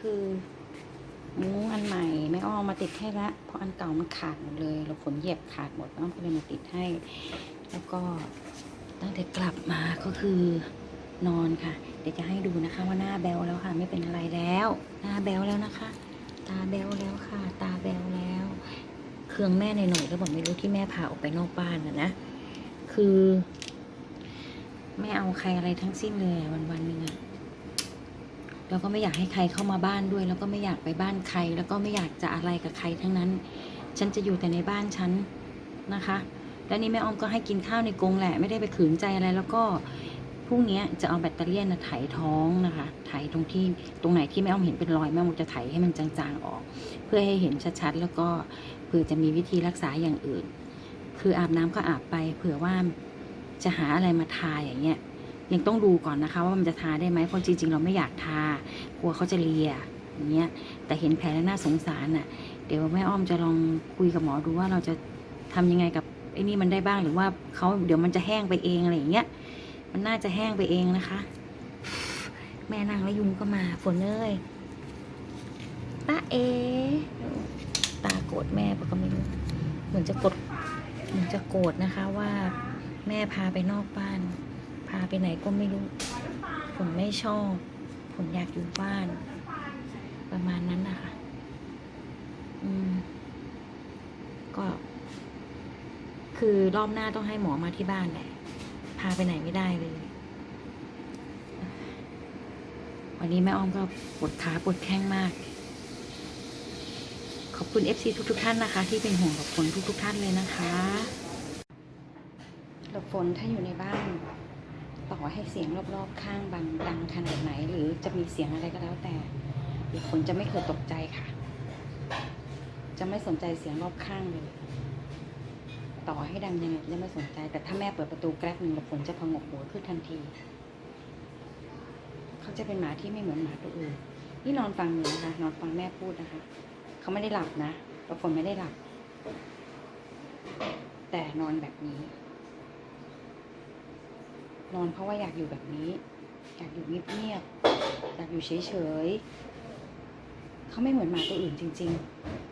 คือมุ้งอันใหม่แม่อ้อมมาติดให้ละเพราะอันเก่ามันขาดหมดเลย เราฝนเหยียบขาดหมดแม่อ้อก็เลยมาติดให้ แล้วก็ตั้งแต่กลับมาก็คือนอนค่ะ เดี๋ยวจะให้ดูนะคะว่าหน้าแบวแล้วค่ะ ไม่เป็นอะไรแล้ว หน้าแบวแล้วนะคะ ตาแบวแล้วค่ะ ตาแบวแล้ว เครื่องแม่ในหน่อยๆแล้วบอกไม่รู้ที่แม่พาออกไปนอกบ้านนะนะ คือ ไม่เอาใครอะไรทั้งสิ้นเลยวันวันหนึ่งอะ แล้วก็ไม่อยากให้ใครเข้ามาบ้านด้วย แล้วก็ไม่อยากไปบ้านใคร แล้วก็ไม่อยากจะอะไรกับใครทั้งนั้น ฉันจะอยู่แต่ในบ้านฉันนะคะ แล้วนี่แม่อ้อมก็ให้กินข้าวในกรงแหละ ไม่ได้ไปขืนใจอะไร แล้วก็พรุ่งนี้จะเอาแบตเตอรี่นะไถท้องนะคะไถตรงที่ตรงไหนที่แม่อ้อมเห็นเป็นรอยแม่อ้อมจะไถให้มันจางๆออก เพื่อให้เห็นชัดๆแล้วก็เผื่อจะมีวิธีรักษาอย่างอื่น คืออาบน้ำก็อาบไป เผื่อว่าจะหาอะไรมาทาอย่างเงี้ย ยังต้องดูก่อนนะคะ ว่ามันจะทาได้ไหมเพราะจริง ๆ เราไม่อยากทากลัวเขาจะเลียอย่างเงี้ยแต่เห็นแผลแล้วน่าสงสารน่ะ เดี๋ยวแม่อ้อมจะลองคุยกับหมอดูว่าเราจะทำยังไงกับไอ้นี่มันได้บ้างหรือว่าเขาเดี๋ยวมันจะแห้งไปเองอะไรอย่างเงี้ยมันน่าจะแห้งไปเองนะคะ แม่นางแล้วยุงก็มาฝนเอ้ยตาเอตาโกรธแม่ปะก็ไม่รู้เหมือนจะกดเหมือนจะโกรธนะคะว่าแม่พาไปนอกบ้าน พาไปไหนก็ไม่รู้ ผมไม่ชอบ ผมอยากอยู่บ้าน ประมาณนั้นนะคะอืม ก็ คือรอบหน้าต้องให้หมอมาที่บ้านแหละ พาไปไหนไม่ได้เลย วันนี้แม่อ้อมก็ปวดขาปวดแข้งมาก ขอบคุณ FC ทุกทุกๆท่านนะคะ ที่เป็นห่วงกับฝนทุกๆท่านเลยนะคะหลบฝนถ้าอยู่ในบ้าน อให้เสียงรอบๆ ข้างบังดังขนาดไหน หรือจะมีเสียงอะไรก็แล้วแต่เดี๋ยวฝนจะไม่เคยตกใจค่ะ จะไม่สนใจเสียงรอบข้างเลย ต่อให้ดังยังไงจะไม่สนใจ แต่ถ้าแม่เปิดประตูแกรกหนึ่งหลบฝนจะพองกหัวขึ้นทันที เขาจะเป็นหมาที่ไม่เหมือนหมาตัวอื่นนี่นอนฟังอยู่นะคะนอนฟังแม่พูดนะคะ เขาไม่ได้หลับนะประฝนไม่ได้หลับ แต่นอนแบบนี้ นอนเพราะว่าอยากอยู่แบบนี้ อยากอยู่เงียบๆอยากอยู่เฉยๆเขาไม่เหมือนหมาตัวอื่นจริง ๆ